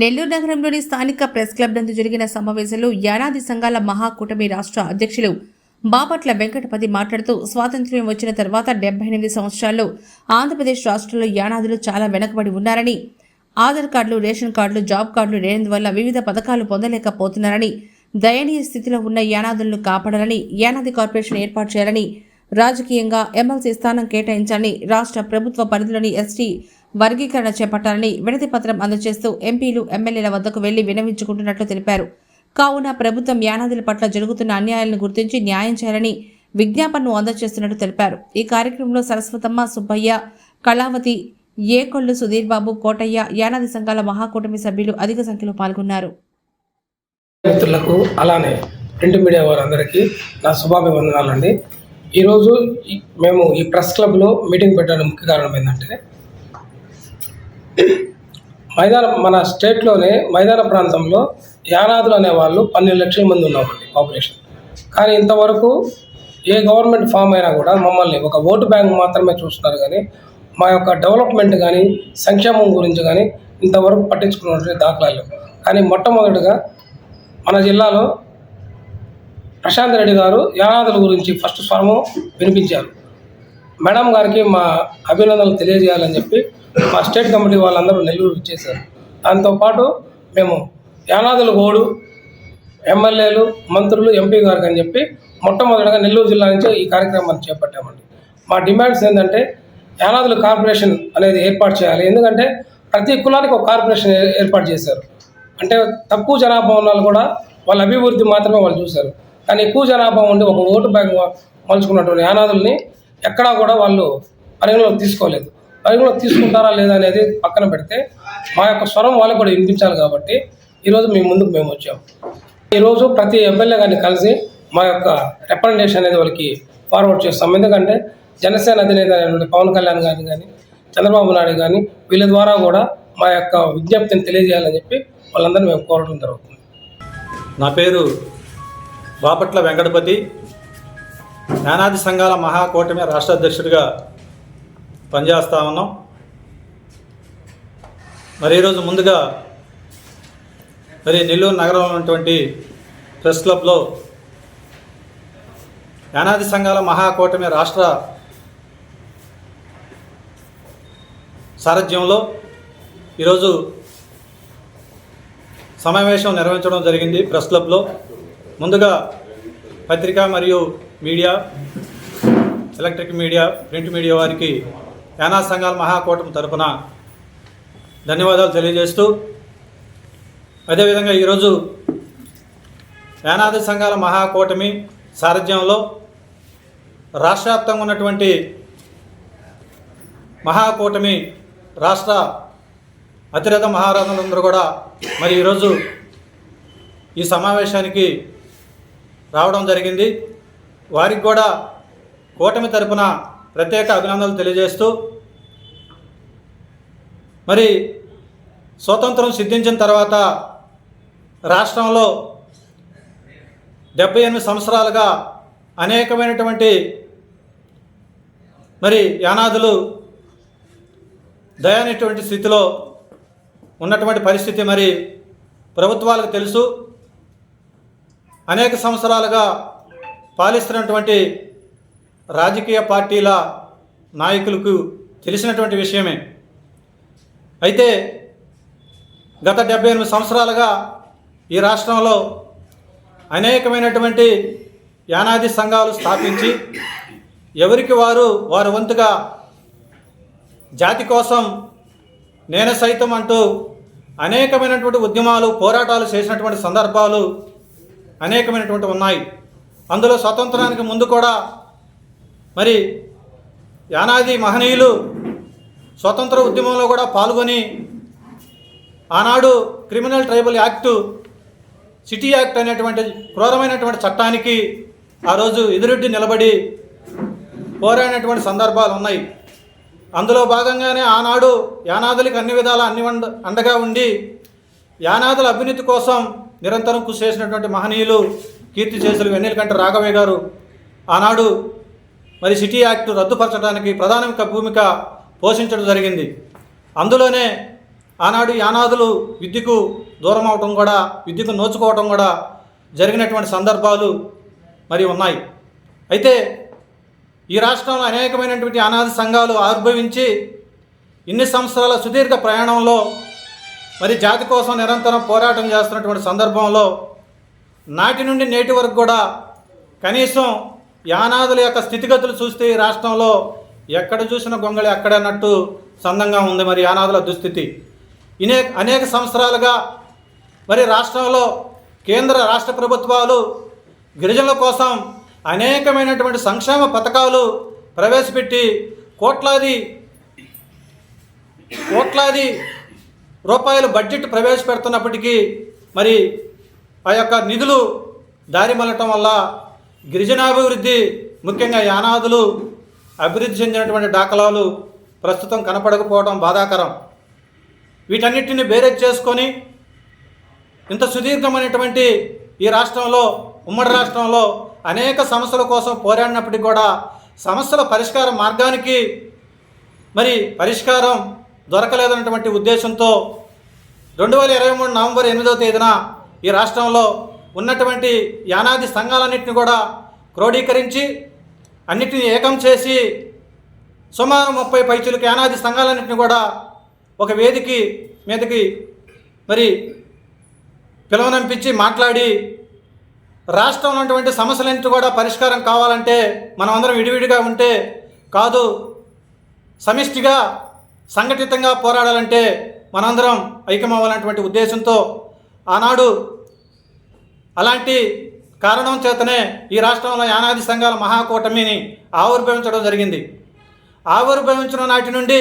నెల్లూరు నగరంలోని స్థానిక press club నందు జరిగిన సమావేశంలో యానాది సంఘాల మహాకూటమి రాష్ట్ర అధ్యక్షులు బాపట్ల వెంకటపతి మాట్లాడుతూ స్వాతంత్ర్యం వచ్చిన తర్వాత డెబ్బై ఎనిమిది సంవత్సరాల్లో ఆంధ్రప్రదేశ్ రాష్ట్రంలో యానాదులు చాలా వెనకబడి ఉన్నారని ఆధార్ కార్డులు రేషన్ కార్డులు జాబ్ కార్డులు లేనందువల్ల వివిధ పథకాలు పొందలేకపోతున్నారని దయనీయ స్థితిలో ఉన్న యానాదులను కాపాడాలని యానాది కార్పొరేషన్ ఏర్పాటు చేయాలని రాజకీయంగా ఎమ్మెల్సీ స్థానం కేటాయించాలని రాష్ట్ర ప్రభుత్వ పరిధిలోని ఎస్టీ వర్గీకరణ చేపట్టాలని వినతి పత్రం అందజేస్తూ ఎంపీలు ఎమ్మెల్యేల వద్దకు వెళ్ళి వినవించుకుంటున్నట్లు తెలిపారు. కావున ప్రభుత్వం యానాదుల పట్ల జరుగుతున్న అన్యాయాలను గుర్తించి న్యాయం చేయాలని విజ్ఞాపనను అందజేస్తున్నట్టు తెలిపారు. ఈ కార్యక్రమంలో సరస్వతమ్మ సుబ్బయ్య కళావతి ఏకొల్లు సుధీర్ బాబు కోటయ్య యానాది సంఘాల మహాకూటమి సభ్యులు అధిక సంఖ్యలో పాల్గొన్నారు. మిత్రులకు అలానే ప్రింట్ మీడియా వారందరికీ నా శుభాభివందనాలండి. ఈరోజు మేము ఈ ప్రెస్ క్లబ్లో మీటింగ్ పెట్టడం ముఖ్య కారణం ఏంటంటే మైదాన మన స్టేట్లోనే మైదాన ప్రాంతంలో యానాదులు అనే వాళ్ళు పన్నెండు లక్షల మంది ఉన్నామండి పాపులేషన్ కానీ ఇంతవరకు ఏ గవర్నమెంట్ ఫామ్ అయినా కూడా మమ్మల్ని ఒక ఓటు బ్యాంక్ మాత్రమే చూస్తున్నారు కానీ మా యొక్క డెవలప్మెంట్ కానీ సంక్షేమం గురించి కానీ ఇంతవరకు పట్టించుకున్నటువంటి దాఖలాలు కానీ మొట్టమొదటిగా మన జిల్లాలో ప్రశాంత్ రెడ్డి గారు యానాదుల గురించి ఫస్ట్ స్వరము వినిపించారు. మేడం గారికి మా అభినందనలు తెలియజేయాలని చెప్పి మా స్టేట్ కమిటీ వాళ్ళందరూ నెల్లూరు ఇచ్చేశారు దాంతోపాటు మేము యానాదుల గోడు ఎమ్మెల్యేలు మంత్రులు ఎంపీ గారికి అని చెప్పి మొట్టమొదటిగా నెల్లూరు జిల్లా నుంచి ఈ కార్యక్రమాన్ని చేపట్టామండి. మా డిమాండ్స్ ఏంటంటే యానాదుల కార్పొరేషన్ అనేది ఏర్పాటు చేయాలి. ఎందుకంటే ప్రతి కులానికి ఒక కార్పొరేషన్ ఏ- ఏర్పాటు చేశారు. అంటే తక్కువ జనాభా ఉన్న వాళ్ళు కూడా వాళ్ళ అభివృద్ధి మాత్రమే వాళ్ళు చూశారు. కానీ ఎక్కువ జనాభా ఉండి ఒక ఓటు బ్యాంక్ మలుచుకున్నటువంటి యానాదుల్ని ఎక్కడా కూడా వాళ్ళు పరిగణలోకి తీసుకోలేదు. పరిగణలోకి తీసుకుంటారా లేదా అనేది పక్కన పెడితే మా యొక్క స్వరం వాళ్ళకి కూడా వినిపించాలి కాబట్టి ఈరోజు మీ ముందుకు మేము వచ్చాము ఈరోజు ప్రతి ఎమ్మెల్యే గారిని కలిసి మా యొక్క రిప్రజెంటేషన్ అనేది వాళ్ళకి ఫార్వర్డ్ చేస్తాం. ఎందుకంటే జనసేన అధినేత పవన్ కళ్యాణ్ గారిని కానీ చంద్రబాబు నాయుడు కానీ వీళ్ళ ద్వారా కూడా మా యొక్క విజ్ఞప్తిని తెలియజేయాలని చెప్పి వాళ్ళందరూ మేము కోరడం జరుగుతుంది. నా పేరు బాపట్ల వెంకటపతి. నానాది సంఘాల మహాకూటమి రాష్ట్ర అధ్యక్షుడిగా పనిచేస్తా ఉన్నాం. మరి ఈరోజు ముందుగా మరి నెల్లూరు నగరంలో ఉన్నటువంటి ప్రెస్ క్లబ్లో యానాది సంఘాల మహాకూటమి రాష్ట్ర సారథ్యంలో ఈరోజు సమావేశం నిర్వహించడం జరిగింది ప్రెస్ క్లబ్లో. ముందుగా పత్రిక మరియు media electric media print media వారికి యానా సంఘాల మహాకూటమి తరపున ధన్యవాదాలు తెలియజేస్తూ అదేవిధంగా ఈరోజు యానాది సంఘాల మహాకూటమి సారథ్యంలో రాష్ట్ర వ్యాప్తంగా ఉన్నటువంటి మహాకూటమి రాష్ట్ర అతిరథ మహారాజులందరూ కూడా మరి ఈరోజు ఈ సమావేశానికి రావడం జరిగింది. వారికి కూడా కూటమి తరపున ప్రత్యేక అభినందనలు తెలియజేస్తూ మరి స్వతంత్రం సిద్ధించిన తర్వాత రాష్ట్రంలో డెబ్బై ఎనిమిది సంవత్సరాలుగా అనేకమైనటువంటి మరి యానాదులు దయానటువంటి స్థితిలో ఉన్నటువంటి పరిస్థితి మరి ప్రభుత్వాలకు తెలుసు. అనేక సంవత్సరాలుగా పాలిస్తున్నటువంటి రాజకీయ పార్టీల నాయకులకు తెలిసినటువంటి విషయమే. అయితే గత డెబ్బై ఎనిమిది సంవత్సరాలుగా ఈ రాష్ట్రంలో అనేకమైనటువంటి యానాది సంఘాలు స్థాపించి ఎవరికి వారు వారి వంతుగా జాతి కోసం నేను సైతం అంటూ అనేకమైనటువంటి ఉద్యమాలు పోరాటాలు చేసినటువంటి సందర్భాలు అనేకమైనటువంటి ఉన్నాయి. అందులో స్వతంత్రానికి ముందు కూడా మరి యానాది మహనీయులు స్వతంత్ర ఉద్యమంలో కూడా పాల్గొని ఆనాడు criminal tribal act city act అనేటువంటి క్రూరమైనటువంటి చట్టానికి ఆ రోజు ఎదురొడ్డి నిలబడి పోరాడినటువంటి సందర్భాలు ఉన్నాయి. అందులో భాగంగానే ఆనాడు యానాదులకు అన్ని విధాల అన్ని అండగా ఉండి యానాదుల అభినీతి కోసం నిరంతరం కృషి చేసినటువంటి మహనీయులు కీర్తి చేసులు వెన్నెలకంట రాఘవయ్య గారు ఆనాడు మరి సిటీ యాక్ట్ రద్దుపరచడానికి ప్రధాన భూమిక పోషించడం జరిగింది. అందులోనే ఆనాడు యానాదులు విద్యకు దూరం అవటం కూడా విద్యకు నోచుకోవటం కూడా జరిగినటువంటి సందర్భాలు మరి ఉన్నాయి. అయితే ఈ రాష్ట్రంలో అనేకమైనటువంటి అనాథ సంఘాలు ఆవిర్భవించి ఇన్ని సంవత్సరాల సుదీర్ఘ ప్రయాణంలో మరి జాతి కోసం నిరంతరం పోరాటం చేస్తున్నటువంటి సందర్భంలో నాటి నుండి నేటి వరకు కూడా కనీసం యానాదుల యొక్క స్థితిగతులు చూస్తే ఈ రాష్ట్రంలో ఎక్కడ చూసిన గొంగళి అక్కడన్నట్టు సందంగా ఉంది మరి యానాదుల దుస్థితి. ఇనే అనేక సంవత్సరాలుగా మరి రాష్ట్రంలో కేంద్ర రాష్ట్ర ప్రభుత్వాలు గిరిజనుల కోసం అనేకమైనటువంటి సంక్షేమ పథకాలు ప్రవేశపెట్టి కోట్లాది కోట్లాది రూపాయలు బడ్జెట్ ప్రవేశపెడుతున్నప్పటికీ మరి ఆ యొక్క నిధులు దారి మళ్ళటం వల్ల గిరిజనాభివృద్ధి ముఖ్యంగా యానాదులు అభివృద్ధి చెందినటువంటి దాఖలాలు ప్రస్తుతం కనపడకపోవడం బాధాకరం. వీటన్నిటిని బేరేజ్ చేసుకొని ఇంత సుదీర్ఘమైనటువంటి ఈ రాష్ట్రంలో ఉమ్మడి రాష్ట్రంలో అనేక సమస్యల కోసం పోరాడినప్పటికీ కూడా సమస్యల పరిష్కార మార్గానికి మరి పరిష్కారం దొరకలేదన్నటువంటి ఉద్దేశంతో రెండు వేల ఇరవై మూడు నవంబర్ ఎనిమిదవ తేదీన ఈ రాష్ట్రంలో ఉన్నటువంటి యానాది సంఘాలన్నింటిని కూడా క్రోడీకరించి అన్నిటిని ఏకం చేసి సుమారు ముప్పై పైచులకు యానాది సంఘాలన్నింటిని కూడా ఒక వేదికి మీదకి మరి పిలవనంపించి మాట్లాడి రాష్ట్రంలో ఉన్నటువంటి సమస్యలన్నింటి కూడా పరిష్కారం కావాలంటే మనమందరం విడివిడిగా ఉంటే కాదు సమిష్టిగా సంఘటితంగా పోరాడాలంటే మనందరం ఐక్యమవ్వాలన్నటువంటి ఉద్దేశంతో ఆనాడు అలాంటి కారణం చేతనే ఈ రాష్ట్రంలో యానాది సంఘాల మహాకూటమిని ఆవిర్భవించడం జరిగింది. ఆవిర్భవించిన నాటి నుండి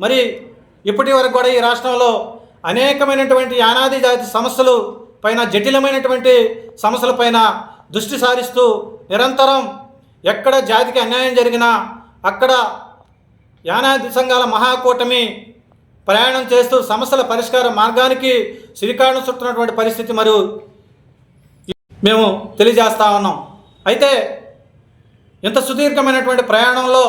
మరి ఇప్పటి వరకు కూడా ఈ రాష్ట్రంలో అనేకమైనటువంటి యానాది జాతి సమస్యలు పైన జటిలమైనటువంటి సమస్యల పైన దృష్టి సారిస్తూ నిరంతరం ఎక్కడ జాతికి అన్యాయం జరిగినా అక్కడ యానాది సంఘాల మహాకూటమి ప్రయాణం చేస్తూ సమస్యల పరిష్కార మార్గానికి శ్రీకారం చుట్టినటువంటి పరిస్థితి మరియు మేము తెలియజేస్తా ఉన్నాం. అయితే ఇంత సుదీర్ఘమైనటువంటి ప్రయాణంలో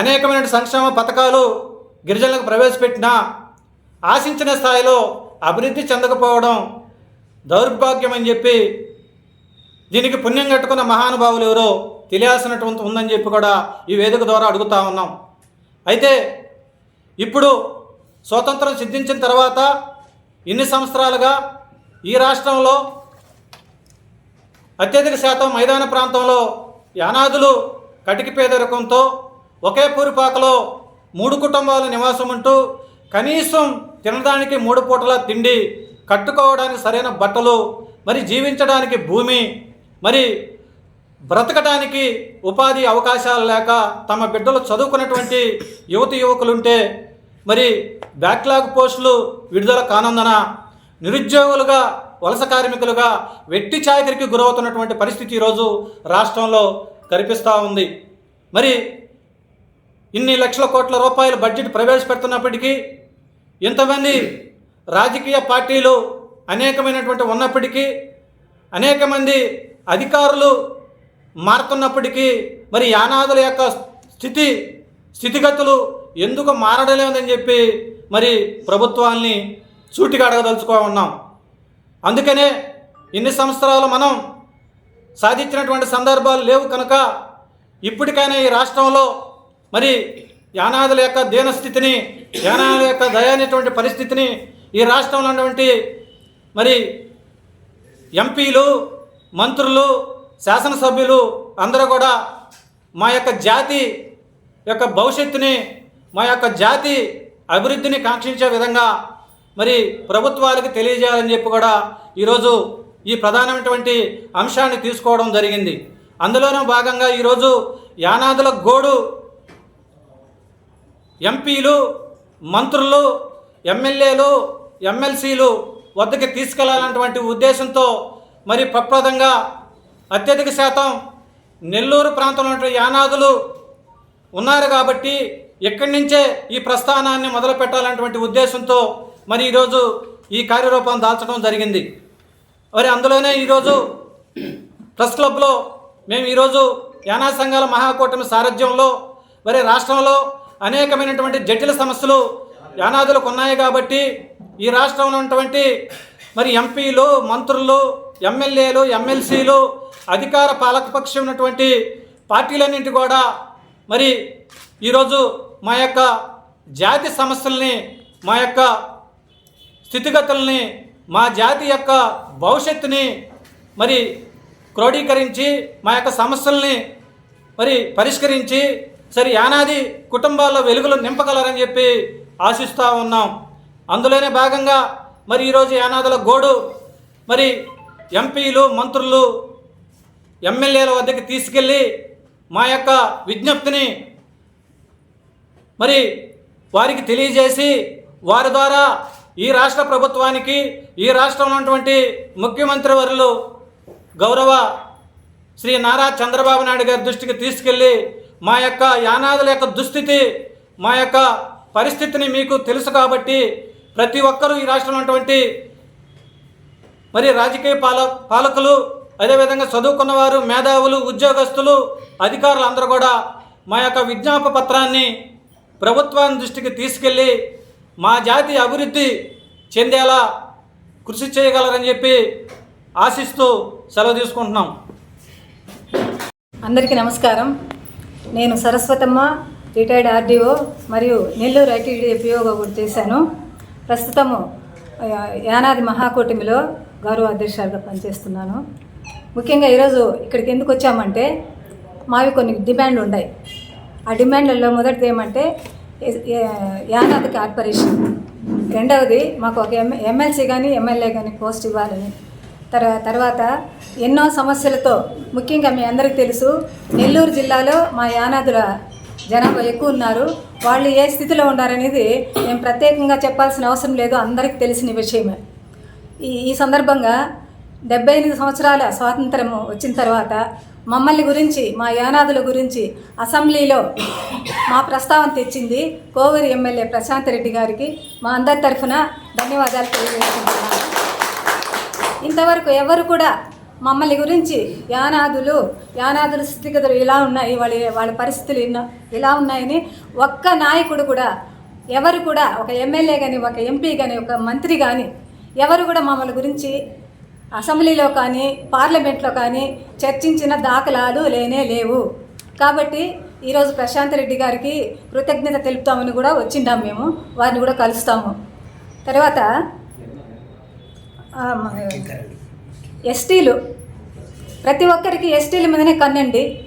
అనేకమైన సంక్షేమ పథకాలు గిరిజనులకు ప్రవేశపెట్టినా ఆశించిన స్థాయిలో అభివృద్ధి చెందకపోవడం దౌర్భాగ్యం అని చెప్పి దీనికి పుణ్యం కట్టుకున్న మహానుభావులు ఎవరో తెలియాల్సినటువంటి ఉందని చెప్పి కూడా ఈ వేదిక ద్వారా అడుగుతా ఉన్నాం. అయితే ఇప్పుడు స్వాతంత్రం సిద్ధించిన తర్వాత ఇన్ని సంవత్సరాలుగా ఈ రాష్ట్రంలో అత్యధిక శాతం మైదాన ప్రాంతంలో యానాదులు కటికి పేదరికంతో ఒకే పూరిపాకలో మూడు కుటుంబాలు నివాసం ఉంటూ కనీసం తినడానికి మూడు పూటల తిండి కట్టుకోవడానికి సరైన బట్టలు మరి జీవించడానికి భూమి మరి బ్రతకడానికి ఉపాధి అవకాశాలు లేక తమ బిడ్డలు చదువుకున్నటువంటి యువతి యువకులుంటే మరి బ్యాక్లాగ్ పోస్టులు విడుదల కానందన నిరుద్యోగులుగా వలస కార్మికులుగా వెట్టి చాకరికి గురవుతున్నటువంటి పరిస్థితి ఈరోజు రాష్ట్రంలో కనిపిస్తూ ఉంది. మరి ఇన్ని లక్షల కోట్ల రూపాయల బడ్జెట్ ప్రవేశపెడుతున్నప్పటికీ ఇంతమంది రాజకీయ పార్టీలు అనేకమైనటువంటి ఉన్నప్పటికీ అనేక మంది అధికారులు మారుతున్నప్పటికీ మరి యానాదుల యొక్క స్థితి స్థితిగతులు ఎందుకు మారడలేదని చెప్పి మరి ప్రభుత్వాల్ని సూటిగా అడగదలుచుకో ఉన్నాం అందుకనే ఇన్ని సంవత్సరాలు మనం సాధించినటువంటి సందర్భాలు లేవు కనుక ఇప్పటికైనా ఈ రాష్ట్రంలో మరి యానాదుల యొక్క దీనస్థితిని యానాదుల యొక్క దయానటువంటి పరిస్థితిని ఈ రాష్ట్రంలో ఉన్నటువంటి మరి ఎంపీలు మంత్రులు శాసనసభ్యులు అందరూ కూడా మా యొక్క జాతి యొక్క భవిష్యత్తుని మా యొక్క జాతి అభివృద్ధిని కాంక్షించే విధంగా మరి ప్రభుత్వాలకు తెలియజేయాలని చెప్పి కూడా ఈరోజు ఈ ప్రధానమైనటువంటి అంశాన్ని తీసుకోవడం జరిగింది. అందులోనూ భాగంగా ఈరోజు యానాదుల గోడు ఎంపీలు మంత్రులు ఎమ్మెల్యేలు ఎమ్మెల్సీలు వద్దకి తీసుకెళ్ళాలన్నటువంటి ఉద్దేశంతో మరి ప్రప్రదంగా అత్యధిక శాతం నెల్లూరు ప్రాంతంలో యానాదులు ఉన్నారు కాబట్టి ఇక్కడి నుంచే ఈ ప్రస్థానాన్ని మొదలు పెట్టాలన్నటువంటి ఉద్దేశంతో మరి ఈరోజు ఈ కార్యరూపం దాల్చడం జరిగింది. మరి అందులోనే ఈరోజు ప్రెస్ క్లబ్లో మేము ఈరోజు యానా సంఘాల మహాకూటమి సారథ్యంలో మరి రాష్ట్రంలో అనేకమైనటువంటి జటిల సమస్యలు యానాదులకు ఉన్నాయి కాబట్టి ఈ రాష్ట్రంలో ఉన్నటువంటి మరి ఎంపీలు మంత్రులు ఎమ్మెల్యేలు ఎమ్మెల్సీలు అధికార పాలకపక్షం ఉన్నటువంటి పార్టీలన్నింటి కూడా మరి ఈరోజు మా యొక్క జాతి సమస్యల్ని మా యొక్క స్థితిగతుల్ని మా జాతి యొక్క భవిష్యత్తుని మరి క్రోడీకరించి మా యొక్క సమస్యల్ని మరి పరిష్కరించి సరి యానాది కుటుంబాల్లో వెలుగులు నింపగలరని చెప్పి ఆశిస్తూ ఉన్నాం. అందులోనే భాగంగా మరి ఈరోజు యానాదుల గోడు మరి ఎంపీలు మంత్రులు ఎమ్మెల్యేల వద్దకు తీసుకెళ్ళి మా యొక్క విజ్ఞప్తిని మరి వారికి తెలియజేసి వారి ద్వారా ఈ రాష్ట్ర ప్రభుత్వానికి ఈ రాష్ట్రంలో ఉన్నటువంటి ముఖ్యమంత్రి వరులు గౌరవ శ్రీ నారా చంద్రబాబు నాయుడు గారి దృష్టికి తీసుకెళ్ళి మా యొక్క యానాదుల యొక్క దుస్థితి మా యొక్క పరిస్థితిని మీకు తెలుసు కాబట్టి ప్రతి ఒక్కరూ ఈ రాష్ట్రంలో ఉన్నటువంటి మరి రాజకీయ పాల పాలకులు అదేవిధంగా చదువుకున్న వారు మేధావులు ఉద్యోగస్తులు అధికారులు అందరూ కూడా మా యొక్క విజ్ఞాప పత్రాన్ని ప్రభుత్వాన్ని దృష్టికి తీసుకెళ్ళి మా జాతి అభివృద్ధి చెందేలా కృషి చేయగలరని చెప్పి ఆశిస్తూ సెలవు తీసుకుంటున్నాం. అందరికీ నమస్కారం. నేను సరస్వతమ్మ రిటైర్డ్ ఆర్డీఓ మరియు నెల్లూరు ఐటీడీ ఉపయోగం కూడా చేశాను. ప్రస్తుతము యానాది మహాకూటమిలో గౌరవ అధ్యక్షురాలుగా పనిచేస్తున్నాను. ముఖ్యంగా ఈరోజు ఇక్కడికి ఎందుకు వచ్చామంటే మావి కొన్ని డిమాండ్లు ఉన్నాయి ఆ డిమాండ్లలో మొదటిది ఏమంటే యానాది కార్పొరేషన్ రెండవది మాకు ఒక ఎమ్ ఎమ్మెల్సీ కానీ ఎమ్మెల్యే కానీ పోస్ట్ ఇవ్వాలని. తర్వా తర్వాత ఎన్నో సమస్యలతో ముఖ్యంగా మీ అందరికీ తెలుసు నెల్లూరు జిల్లాలో మా యానాదుల జనాభా ఎక్కువ ఉన్నారు. వాళ్ళు ఏ స్థితిలో ఉన్నారనేది మేము ప్రత్యేకంగా చెప్పాల్సిన అవసరం లేదు అందరికీ తెలిసిన విషయమే. ఈ ఈ సందర్భంగా డెబ్బై ఎనిమిది సంవత్సరాల స్వాతంత్రము వచ్చిన తర్వాత మమ్మల్ని గురించి మా యానాదుల గురించి అసెంబ్లీలో మా ప్రస్తావన తెచ్చింది కోవూరు ఎమ్మెల్యే ప్రశాంత్ రెడ్డి గారికి. మా అందరి తరఫున ధన్యవాదాలు తెలియజేస్తున్నాను. ఇంతవరకు ఎవరు కూడా మమ్మల్ని గురించి యానాదులు యానాదుల స్థితిగతులు ఇలా ఉన్నాయి వాళ్ళ వాళ్ళ పరిస్థితులు ఇలా ఉన్నాయని ఒక్క నాయకుడు కూడా ఎవరు కూడా ఒక ఎమ్మెల్యే కానీ ఒక ఎంపీ కానీ ఒక మంత్రి కానీ ఎవరు కూడా మమ్మల్ని గురించి అసెంబ్లీలో కానీ పార్లమెంట్లో కానీ చర్చించిన దాఖలాలు లేనే లేవు. కాబట్టి ఈరోజు ప్రశాంత్ రెడ్డి గారికి కృతజ్ఞత తెలుపుతామని కూడా వచ్చిండాం మేము. వారిని కూడా కలుస్తాము. తర్వాత ఎస్టీలు. ప్రతి ఒక్కరికి ఎస్టీల మీదనే కన్నండి.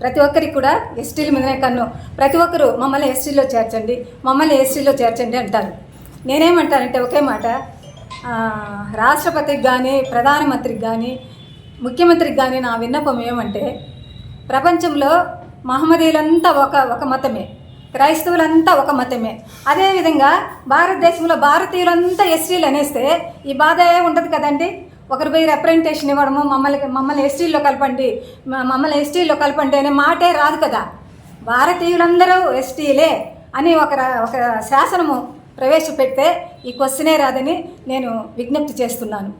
ప్రతి ఒక్కరికి కూడా ఎస్టీల మీదనే కన్ను. ప్రతి ఒక్కరు మమ్మల్ని ఎస్టీలో చేర్చండి మమ్మల్ని ఎస్టీలో చేర్చండి అంటారు. నేనేమంటానంటే ఒకే మాట రాష్ట్రపతికి కానీ ప్రధానమంత్రికి కానీ ముఖ్యమంత్రికి కానీ నా విన్నపం ఏమంటే ప్రపంచంలో మహమ్మదీలంతా ఒక ఒక మతమే. క్రైస్తవులంతా ఒక మతమే. అదేవిధంగా భారతదేశంలో భారతీయులంతా ఎస్టీలు అనేస్తే ఈ బాధ ఏ ఉంటుంది కదండి? ఒకరి పోయి రిప్రజెంటేషన్ ఇవ్వడము మమ్మల్ని మమ్మల్ని ఎస్టీల్లో కలపండి మ- మమ్మల్ని ఎస్టీల్లో కలపండి అనే మాటే రాదు కదా. భారతీయులందరూ ఎస్టీలే అని ఒక ఒక శాసనము ప్రవేశపెడితే ఈ క్వశ్చనే రాదని నేను విజ్ఞప్తి చేస్తున్నాను.